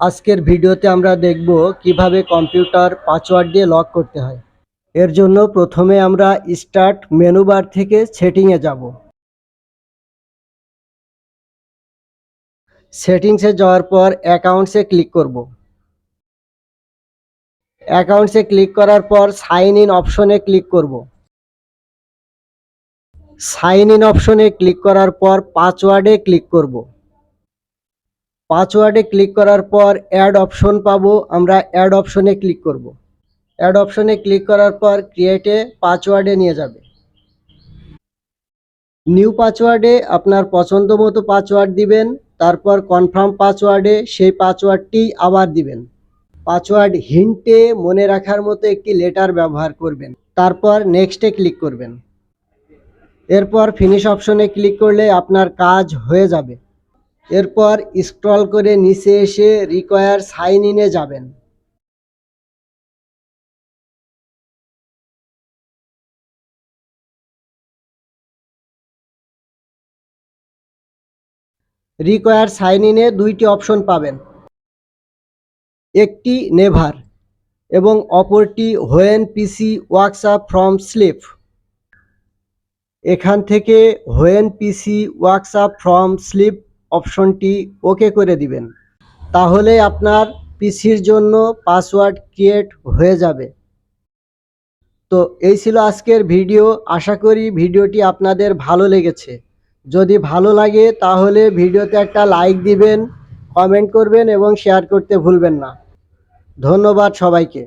আজকের ভিডিওতে আমরা দেখব কীভাবে কম্পিউটার পাসওয়ার্ড দিয়ে লক করতে হয়। এর জন্য প্রথমে আমরা স্টার্ট মেনু বার থেকে সেটিংয়ে যাব। সেটিংসে যাওয়ার পর অ্যাকাউন্টসে ক্লিক করব। অ্যাকাউন্টসে ক্লিক করার পর সাইন ইন অপশনে ক্লিক করব। সাইন ইন অপশনে ক্লিক করার পর পাসওয়ার্ডে ক্লিক করব। পাসওয়ার্ডে ক্লিক করার পর অ্যাড অপশন পাবো। আমরা অ্যাড অপশনে ক্লিক করব। অ্যাড অপশনে ক্লিক করার পর ক্রিয়েটে পাসওয়ার্ডে নিয়ে যাবে। নিউ পাসওয়ার্ডে আপনার পছন্দ মতো পাসওয়ার্ড দিবেন। তারপর কনফার্ম পাসওয়ার্ডে সেই পাসওয়ার্ডটি আবার দিবেন। পাসওয়ার্ড হিন্টে মনে রাখার মতো একটি লেটার ব্যবহার করবেন। তারপর নেক্সটে ক্লিক করবেন। এরপর ফিনিশ অপশনে ক্লিক করলে আপনার কাজ হয়ে যাবে। এরপর স্ক্রল করে নিচে এসে রিকোয়ার সাইন ইনে যাবেন। রিকোয়ার সাইন ইনে দুইটি অপশন পাবেন। একটি নেভার এবং অপরটি when PC wakes up from sleep এখান থেকে when PC wakes up from sleep অপশনটি ওকে করে দিবেন। তাহলে আপনার পিসির জন্য পাসওয়ার্ড ক্রিয়েট হয়ে যাবে। তো এই ছিল আজকের ভিডিও। আশা করি ভিডিওটি আপনাদের ভালো লেগেছে। যদি ভালো লাগে তাহলে ভিডিওতে একটা লাইক দিবেন, কমেন্ট করবেন এবং শেয়ার করতে ভুলবেন না। ধন্যবাদ সবাইকে।